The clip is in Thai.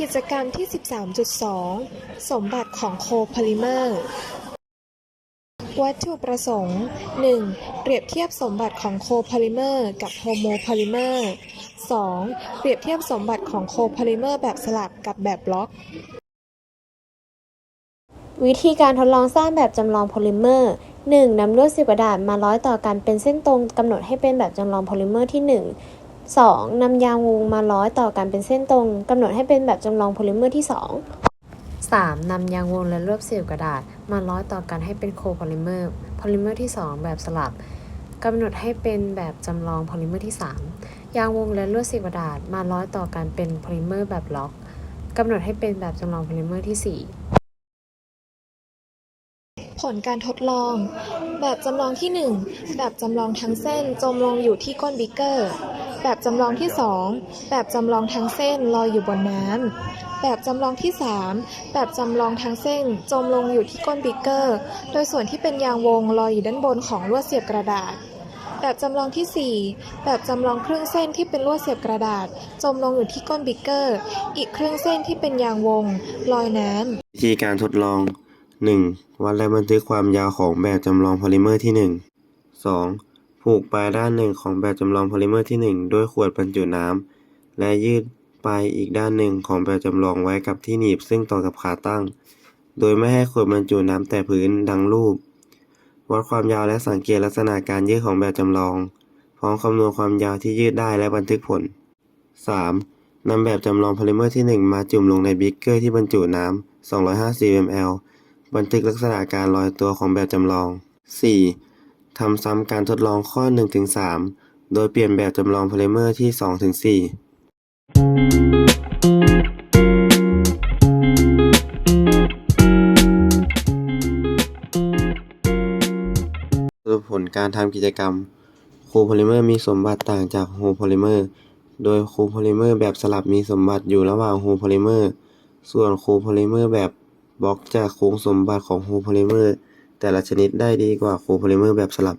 กิจกรรมที่ 13.2 สมบัติของโคโพลิเมอร์ วัตถุประสงค์ 1. เปรียบเทียบสมบัติของโคโพลิเมอร์กับโฮโมโพลิเมอร์ 2. เปรียบเทียบสมบัติของโคโพลิเมอร์แบบสลับกับแบบบล็อก วิธีการทดลองสร้างแบบจำลองโพลิเมอร์ 1. นำลวดสีกระดาษมาร้อยต่อกันเป็นเส้นตรงกำหนดให้เป็นแบบจำลองโพลิเมอร์ที่ 1 2. นำยางวงมาร้อยต่อกันเป็นเส้นตรงกำหนดให้เป็นแบบจำลองโพลิเมอร์ที่ 2 3. นำยางวงและลวดสีกระดาษ มาร้อยต่อกันให้เป็นโคโพลิเมอร์โพลิเมอร์ที่ 2 แบบสลับกำหนดให้เป็นแบบจำลองโพลิเมอร์ที่ 3 ยางวงและลวดสีกระดาษมาร้อยต่อกันเป็นโพลิเมอร์แบบล็อกกำหนดให้เป็นแบบจำลองโพลิเมอร์ที่ 4 ผลการทดลอง แบบจำลองที่ 1 แบบจำลองทั้งเส้นจมลงอยู่ที่ก้นบิกเกอร์ แบบจำลองที่ 2 แบบจำลองทั้งเส้นลอยอยู่บนน้ำ แบบจำลองที่ 3 แบบจำลองทั้งเส้นจมลงอยู่ที่ก้นบิกเกอร์ โดยส่วนที่เป็นยางวงลอยอยู่ด้านบนของลวดเสียบกระดาษ แบบจำลองที่ 4 แบบจำลองครึ่งเส้นที่เป็นลวดเสียบกระดาษ จมลงอยู่ที่ก้นบิกเกอร์ อีกครึ่งเส้นที่เป็นยางวงลอยน้ำ วิธีการทดลอง 1. วัดและบันทึกความยาวของแบบจำลองโพลิเมอร์ที่ 1 2. ผูกปลายด้านหนึ่งของแบบจำลองโพลิเมอร์ที่1ด้วยขวดบรรจุน้ำ และยืดปลายอีกด้านหนึ่งของแบบจำลองไว้กับที่หนีบซึ่งต่อกับขาตั้ง โดยไม่ให้ขวดบรรจุน้ำแตะพื้นดังรูป วัดความยาวและสังเกตลักษณะการยืดของแบบจำลอง พร้อมคำนวณความยาวที่ยืดได้และบันทึกผล 3. นำแบบจำลองโพลิเมอร์ที่ 1 มาจุ่มลงในบิ๊กเกอร์ที่บรรจุน้ำ 250 ml บันทึกลักษณะการลอยตัวของแบบจำลอง 4. ทำซ้ำการทดลองข้อ 1-3 โดยเปลี่ยนแบบจำลองโพลิเมอร์ที่ 2-4สรุปผลการทำกิจกรรมคูโพลิเมอร์มีสมบัติต่างจากโฮโพลิเมอร์ โดยคูโพลิเมอร์แบบสลับมีสมบัติอยู่ระหว่างโฮโพลิเมอร์ ส่วนคูโพลิเมอร์แบบบล็อกจะคงสมบัติของคูโพลิเมอร์ แต่ละชนิดได้ดีกว่าคูโพลิเมอร์แบบสลับ